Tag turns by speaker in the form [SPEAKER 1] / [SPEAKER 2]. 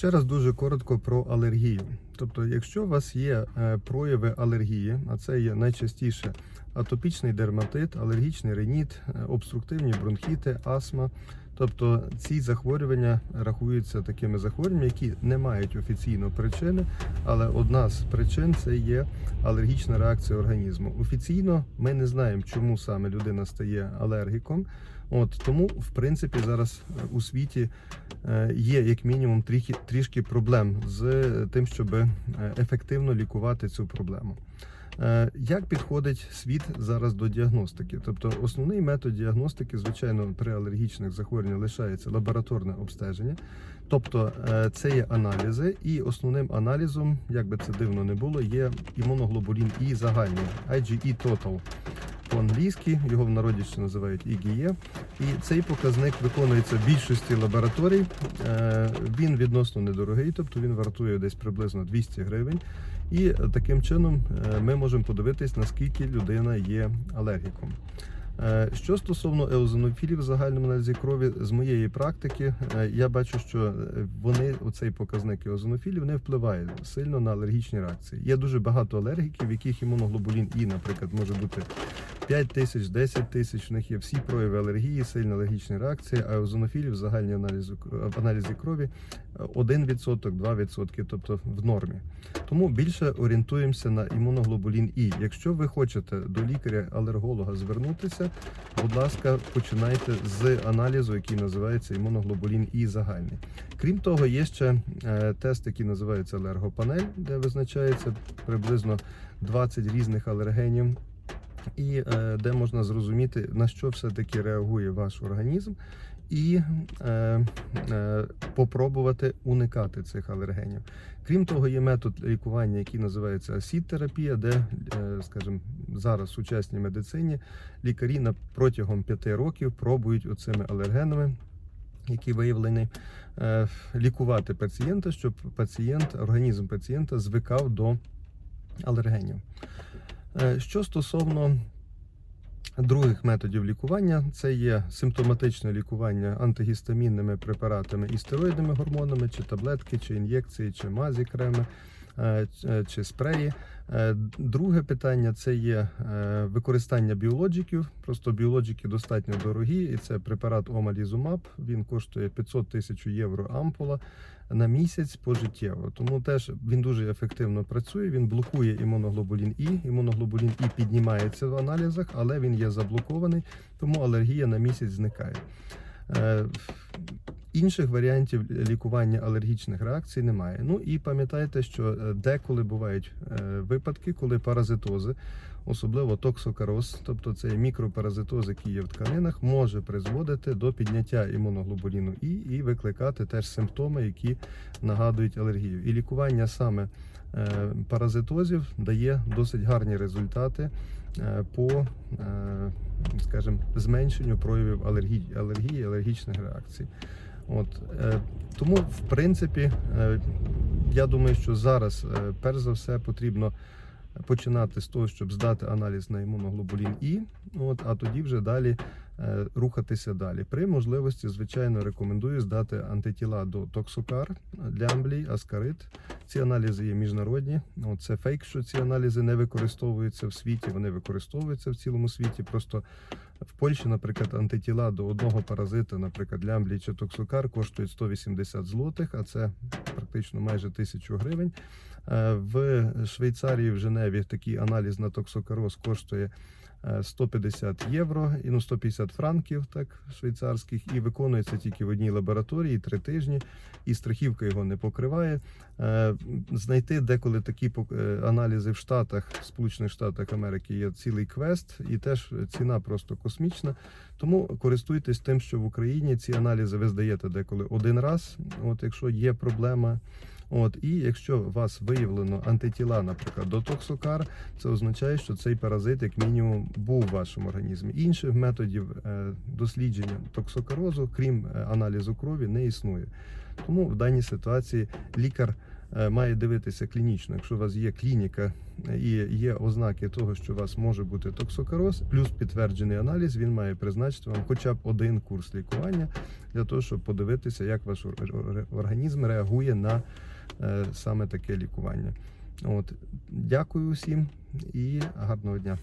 [SPEAKER 1] Ще раз дуже коротко про алергію. Тобто, якщо у вас є е, прояви алергії, а це є найчастіше атопічний дерматит, алергічний реніт, е, обструктивні бронхіти, астма. Тобто ці захворювання рахуються такими захворюваннями, які не мають офіційно причини, але одна з причин це є алергічна реакція організму. Офіційно ми не знаємо, чому саме людина стає алергіком. От тому, в принципі, зараз е, у світі е, є як мінімум трішки, проблем з тим, щоб ефективно лікувати цю проблему. Е, Як підходить світ зараз до діагностики? Тобто, основний метод діагностики, звичайно, при алергічних захворюваннях лишається лабораторне обстеження. Тобто е, це є аналізи, і основним аналізом, як би це дивно не було, є імуноглобулін І загальний IgE Total по-англійськи, його в народі ще називають ігіє, І цей показник виконується в більшості лабораторій. Е, Він відносно недорогий, тобто він вартує десь приблизно 200 гривень. І таким чином е, ми можемо подивитись, наскільки людина є алергіком. Е, Що стосовно еозинофілів загальному аналізі крові, з моєї практики е, я бачу, що е, вони, оцей показник еозинофілів, не впливає сильно на алергічні реакції. Є дуже багато алергіків, в яких імуноглобулін І, наприклад, може бути 5 тисяч, 10 тисяч. В них є всі прояви алергії, сильна алергічні реакції, а еозинофілів в загальній аналізі, в аналізі крові е, 1%, 2%, тобто в нормі. Тому більше орієнтуємося на імуноглобулін І. Якщо ви хочете до лікаря-алерголога звернутися, будь ласка, починайте з аналізу, який називається імуноглобулін І загальний. Крім того, є ще е, тест, який називається алергопанель, де визначається приблизно 20 різних алергенів. І е, де можна зрозуміти, на що все-таки реагує ваш організм, і е, е, попробувати уникати цих алергенів. Крім того, є метод лікування, який називається асід-терапія, де, е, скажімо, зараз в сучасній медицині лікарі протягом п'яти років пробують оцими алергенами, які виявлені, е, лікувати пацієнта, щоб пацієнт, організм пацієнта звикав до алергенів. Е, Що стосовно других методів лікування, це є симптоматичне лікування антигістамінними препаратами і стероїдними гормонами, чи таблетки, чи ін'єкції, чи мазі креми, е, чи спреї. Е, Друге питання це є е, використання біологіків. Просто біологіки достатньо дорогі, і це препарат Омалізумаб. Він коштує 500 тисяч євро ампула на місяць пожиттєво. Тому теж він дуже ефективно працює. Він блокує імуноглобулін І. Імуноглобулін І піднімається в аналізах, але він є заблокований, тому алергія на місяць зникає. Е, Інших варіантів лікування алергічних реакцій немає. Ну і пам'ятайте, що е, деколи бувають е, випадки, коли паразитози, особливо токсокароз, тобто це мікропаразитоз, який є в тканинах, може призводити до підняття імуноглобуліну І і викликати теж симптоми, які нагадують алергію. І лікування саме паразитозів дає досить гарні результати по, скажем, скажімо, зменшенню проявів алергії, алергії, алергічних реакцій. От е, тому, в принципі, е, я думаю, що зараз, е, перш за все, потрібно починати з того, щоб здати аналіз на імуноглобулін І, от, а тоді вже далі е, рухатися далі. При можливості, звичайно, рекомендую здати антитіла до токсокар для амблій, аскарит. Ці аналізи є міжнародні. От, це фейк, що ці аналізи не використовуються в світі. Вони використовуються в цілому світі. Просто в Польщі, наприклад, антитіла до одного паразита, наприклад, для чи токсокар, коштують 180 злотих, а це практично майже тисячу гривень. Е, В Швейцарії, в Женеві, такий аналіз на токсокароз коштує 150 євро і ну 150 франків, так швейцарських, і виконується тільки в одній лабораторії три тижні, і страхівка його не покриває. Е, Знайти деколи такі е, аналізи в Штатах, Сполучених Штатах Америки є цілий квест, і теж ціна просто космічна. Тому користуйтесь тим, що в Україні ці аналізи ви здаєте деколи один раз. От якщо є проблема. От і якщо у вас виявлено антитіла, наприклад, до токсокар, це означає, що цей паразит, як мінімум, був в вашому організмі. Інших методів е, дослідження токсокарозу, крім е, аналізу крові, не існує. Тому в даній ситуації лікар е, має дивитися клінічно. Якщо у вас є клініка і є ознаки того, що у вас може бути токсокароз, плюс підтверджений аналіз, він має призначити вам хоча б один курс лікування для того, щоб подивитися, як ваш ор- ор- організм реагує на саме таке лікування. От, дякую усім і гарного дня.